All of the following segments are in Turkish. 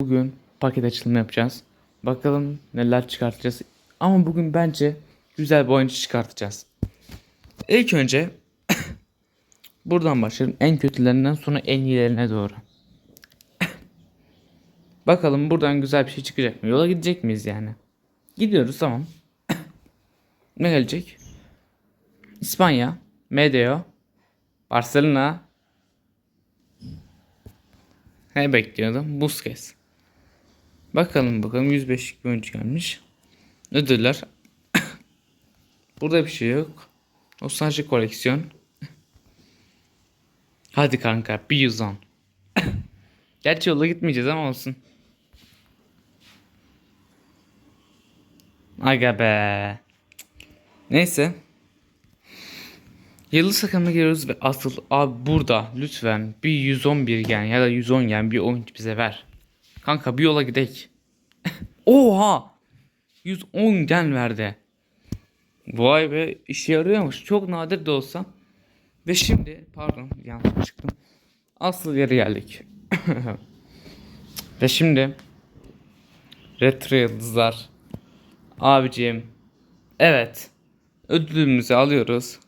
Bugün paket açılımı yapacağız. Bakalım neler çıkartacağız. Ama bugün bence güzel bir oyuncu çıkartacağız. İlk önce buradan başlayalım. En kötülerinden sonra en iyilerine doğru. Bakalım buradan güzel bir şey çıkacak mı? Yola gidecek miyiz yani? Gidiyoruz tamam. ne gelecek? İspanya, Medeo, Barcelona. Ne bekliyordum? Busquets. Bakalım bakalım 105'lik bir oyuncu gelmiş. Ödüller. Burada bir şey yok. O sadece koleksiyon. Hadi kanka bir 110. Gerçi yola gitmeyeceğiz ama olsun. Aga be. Neyse. Yıldız takımına giriyoruz ve asıl abi burada lütfen bir 111 gen ya da 110 gen bir oyuncu bize ver. Kanka bir yola gidek. Oha! 110 gen verdi. Vay be işe yarıyormuş. Çok nadir de olsa. Ve şimdi pardon yanlış çıktım. Asıl yere geldik. Ve şimdi Retro Yıldızlar Abicim Evet Ödülümüzü alıyoruz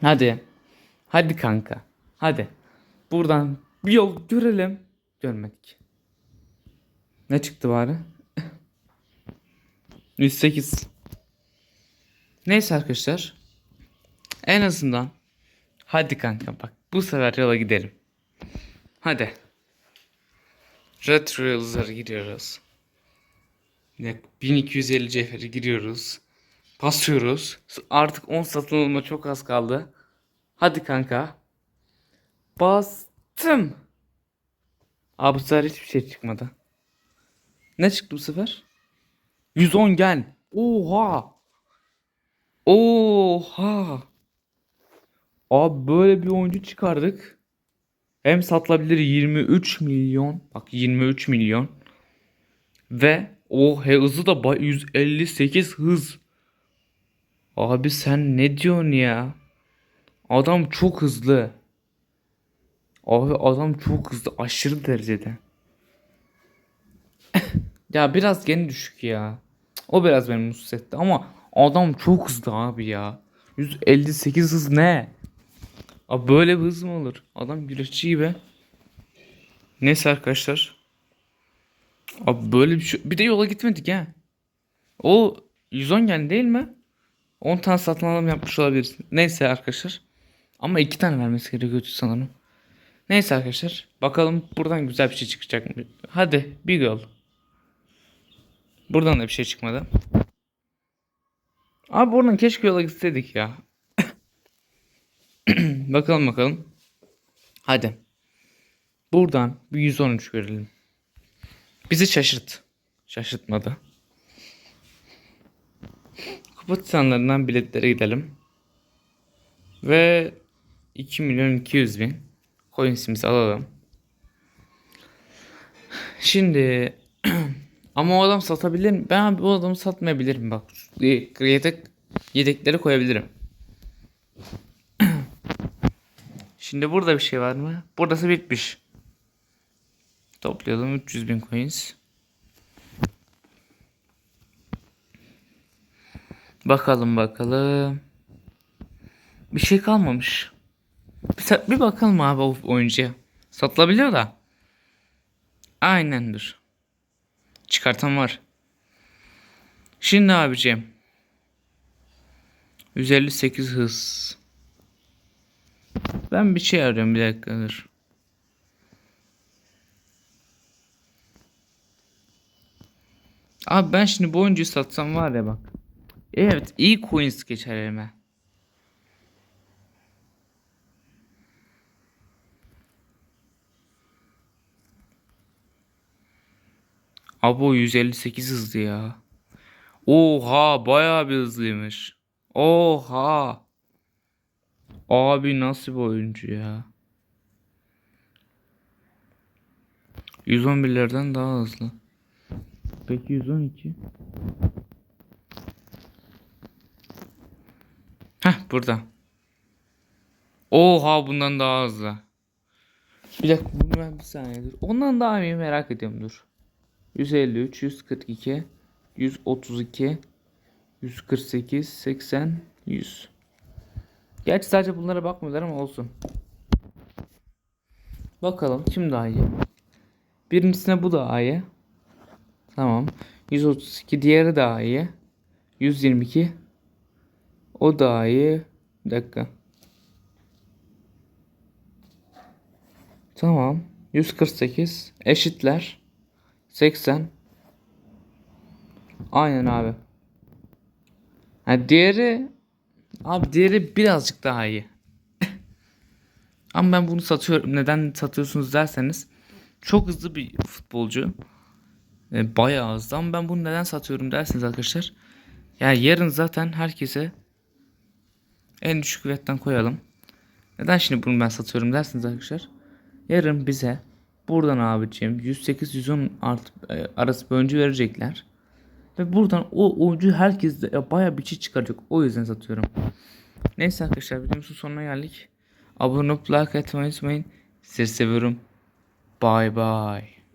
Hadi Hadi kanka Hadi Buradan bir yol görelim Görmedik Ne çıktı bari 108 Neyse arkadaşlar En azından Hadi kanka bak bu sefer yola gidelim Hadi Retro Yıldızlara giriyoruz. Yine 1250 cevheri giriyoruz. Basıyoruz. Artık 10 satın alma çok az kaldı. Hadi kanka. Bastım. Abi bu sefer hiçbir şey çıkmadı. Ne çıktı bu sefer? 110 gel. Oha. Oha. Abi böyle bir oyuncu çıkardık. Hem satılabilir 23 milyon. Bak 23 milyon. Ve o he, hızı da ba- 158 hız. Abi sen ne diyorsun ya? Adam çok hızlı. Abi adam çok hızlı aşırı derecede. Ya biraz gene düşük ya. O biraz beni mutsuz etti ama adam çok hızlı abi ya. 158 hız ne? Abi böyle bir hız mı olur? Adam güreşçi gibi. Neyse arkadaşlar. Abi böyle bir şey. Bir de yola gitmedik ha. O 110 gen değil mi? 10 tane satın alım yapmış olabiliriz. Neyse arkadaşlar. Ama 2 tane vermesi gerekiyordu sanırım. Neyse arkadaşlar. Bakalım buradan güzel bir şey çıkacak mı? Hadi bir yol. Buradan da bir şey çıkmadı. Abi buradan keşke yola gitseydik ya. bakalım bakalım. Hadi. Buradan bir 113 görelim. Bizi şaşırt. Şaşırtmadı. Kupa titanlarından biletlere gidelim. Ve 2 milyon 200 bin coinsimizi alalım. Şimdi ama o adam satabilir mi? Ben abi o adamı satmayabilirim bak. Yedek, yedekleri koyabilirim. Şimdi burada bir şey var mı? Burası bitmiş. Toplayalım 300 bin coins. Bakalım bakalım. Bir şey kalmamış. Bir, bir bakalım abi o oyuncuya. Satılabiliyor da. Aynendir. Çıkartan var. Şimdi abicim. 158 hız. Ben bir şey arıyorum bir dakika dur. Abi ben şimdi bu oyuncuyu satsam var ya bak. Evet iyi coins geçer elime. Abi o 158 hızlı ya. Oha bayağı bir hızlıymış. Oha. Abi nasıl bir oyuncu ya. 111'lerden daha hızlı. Peki 112? Heh burada. Oha bundan daha hızlı. Bir dakika bunu ben bir saniye dur. Ondan daha iyi merak ediyorum dur. 153, 142, 132, 148, 80, 100. Gerçi sadece bunlara bakmıyorlar ama olsun. Bakalım kim daha iyi. Birincisine bu daha iyi. Tamam. 132 diğeri daha iyi. 122 o daha iyi. Bir dakika. Tamam. 148 eşitler. 80. Aynen abi. Ha diğeri abi diğeri birazcık daha iyi. Ama ben bunu satıyorum. Neden satıyorsunuz derseniz çok hızlı bir futbolcu. E, bayağı hızlı ama ben bunu neden satıyorum derseniz arkadaşlar. Yani yarın zaten herkese en düşük ücretten koyalım. Neden şimdi bunu ben satıyorum dersiniz arkadaşlar. Yarın bize buradan abicim 108-110 art, e, arası bir oyuncu verecekler. Ve buradan o oyuncu herkes de baya bir şey çıkaracak. O yüzden satıyorum. Neyse arkadaşlar videomuzun sonuna geldik. Abone olup like atmayı unutmayın. Sizleri seviyorum. Bye bye.